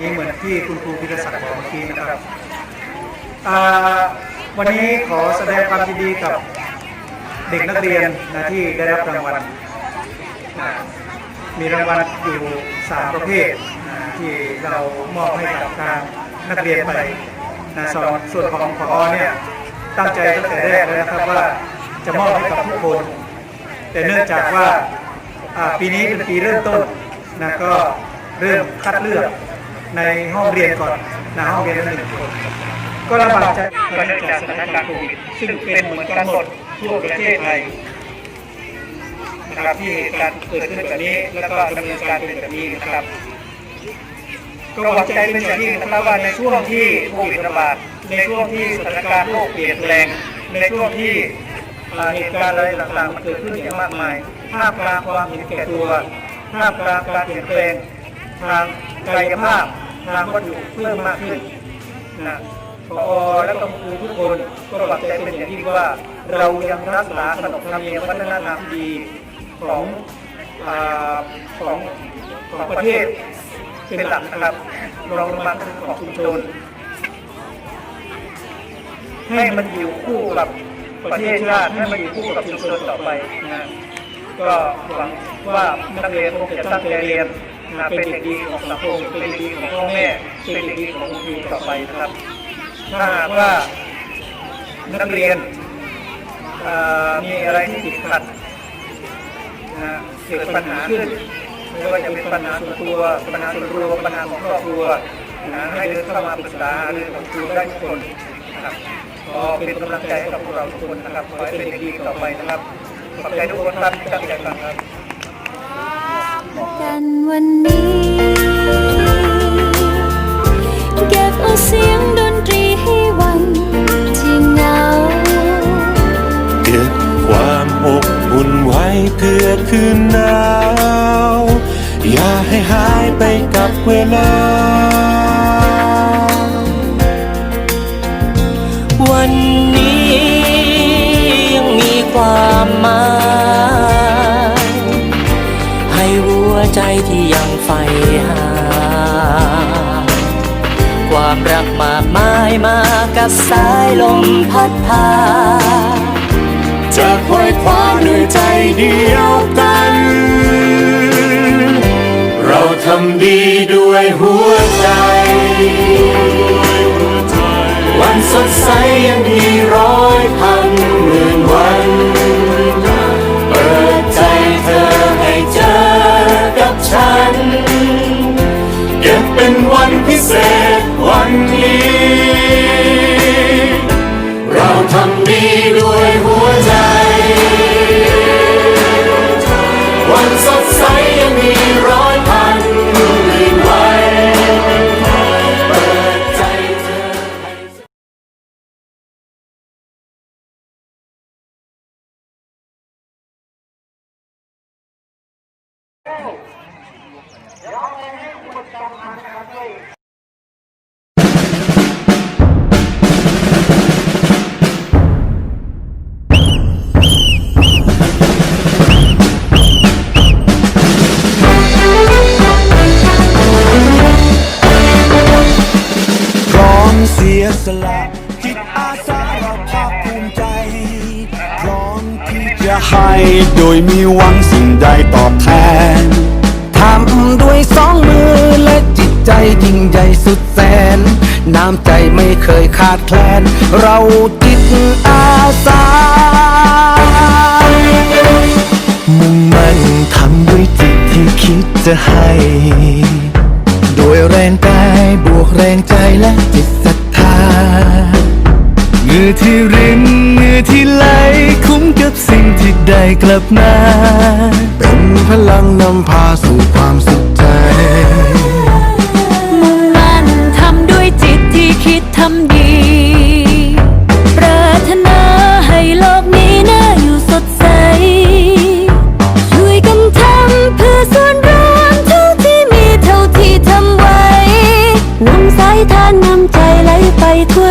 นี่เหมือนที่คุณครูพิรศักดิ์บอกเมื่อกี้นะครับวันนี้ขอแสดงความยินดีกับเด็กนักเรียนนะที่ได้รับรางวัล มีรางวัลอยู่ 3 ประเภทที่เรามอบให้กับทางนักเรียนไปนะส่วนส่วนของพอเนี่ยตั้งใจตั้งแต่แรกเลยนะครับว่าจะมอบให้กับทุกคน แต่เนื่องจากว่าอ่าปีนี้เป็นปีเริ่มต้นนะก็เริ่มคัดเลือก ในห้องเรียนก่อนนะห้องเรียนหนึ่งคนก็ลำบากใจเนื่องจากสถานการณ์โควิดซึ่งเป็นเหมือนกันหมดทั่วประเทศไทยนะครับที่เหตุการณ์เกิดขึ้นแบบนี้ แล้วก็ดำเนินการเป็นแบบนี้นะครับก็หวังใจเป็นอย่างยิ่งนะครับว่าในช่วงที่โควิดระบาดในช่วงที่สถานการณ์โลกเปลี่ยนแปลง ในช่วงที่เหตุการณ์อะไรต่างๆมันเกิดขึ้นอย่างมากมายท่ามกลางความเห็นแก่ตัวท่ามกลางการเปลี่ยนแปลง ทางกายภาพทางวัตถุเพิ่มมากขึ้นนะพอและก็ครูทุกคนก็หวังใจเป็นอย่างยิ่งว่า เรายังรักษาขนบธรรมเนียมวัฒนธรรมดีของอของของประเทศเป็นหลักนะครับรองลงมาคือของชุมชนให้มันอยู่คู่กับประเทศชาติให้มันอยู่คู่กับชุมชนต่อไปนะก็หวังว่านักเรียนคงจะตั้งใจเรียน เป็นเด็กดีของสังคมเป็นเด็กดีของพ่อแม่เป็นเด็กดีของคุณครูต่อไปนะครับ ถ้าหากว่านักเรียนเอ่อมีอะไรที่ติดขัดนะเกิดปัญหาขึ้นไม่ว่าจะเป็นปัญหาส่วนตัวปัญหาส่วนรวมปัญหาของครอบครัวนะให้เดินเข้ามาปรึกษาเรื่องของครูได้ทุกคนนะครับก็เป็นกำลังใจให้กับพวกเราทุกคนนะครับขอให้เป็นเด็กดีต่อไปนะครับขอบใจทุกคนครับที่ตั้งใจฟังครับ กันวันนี้ เก็บเอาเสียงดนตรีให้วันที่เหงา เก็บความอบอุ่นไว้เพื่อคืนหนาว อย่าให้หายไปกับเวลา ห้หัวใจที่ยังใฝ่หา ความรักมากมายมากับสายลมพัดพา จะคอยคว้าด้วยใจเดียวกัน เราทำดีด้วยหัวใจ วันสดใสยังมีรอย เศษวันนี้ เราทำดีด้วยหัวใจ วันสดใสยังมีร้อยพันหมื่นวันเปิดใจเธอให้พ จะให้โดยมีหวังสิ่งใดตอบแทน ทำด้วยสองมือและจิตใจยิ่งใหญ่สุดแสน น้ำใจไม่เคยขาดแคลน เราจิตอาสา มุ่งมั่นทำด้วยจิตที่คิดจะให้ โดยแรงกายบวกแรงใจและจิตศรัทธา เหงื่อที่รินเหงื่อที่ไหลคุ้มกับสิ่งที่ได้กลับมา เป็นพลังนำพาสู่ความสุขใจ มุ่งมั่นทำด้วยจิตที่คิดทำดี ปรารถนาให้โลกนี้น่าอยู่สดใส ช่วยกันทำเพื่อส่วนรวมเท่าที่มีเท่าที่ทำไว้นำสายทานนำใจไหลไปทั่ว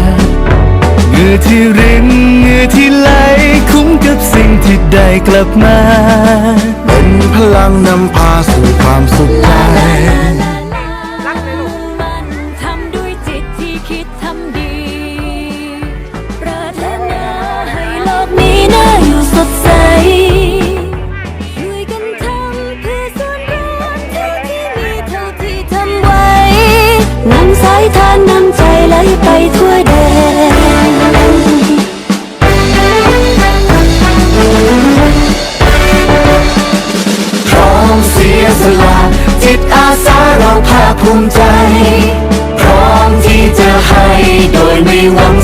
หงื่ อที่รินเหงื่อที่ไหลคุ้มกับสิ่งที่ได้กลับมา เป็นพลังนำพาสู่ความสุขใจมันทำด้วยจิตที่คิดทำดี ปรารถนาให้โลกนี้น่าอยู่สดใส ช่วยกันทำเพื่อส่วนรวมเท่าที่มีเท่าที่ทำไว้นำสายทานนำใจไหลไปทั่วแดน จิตอาสาเราภาคภูมิใจ พร้อมที่จะให้โดยไม่หวัง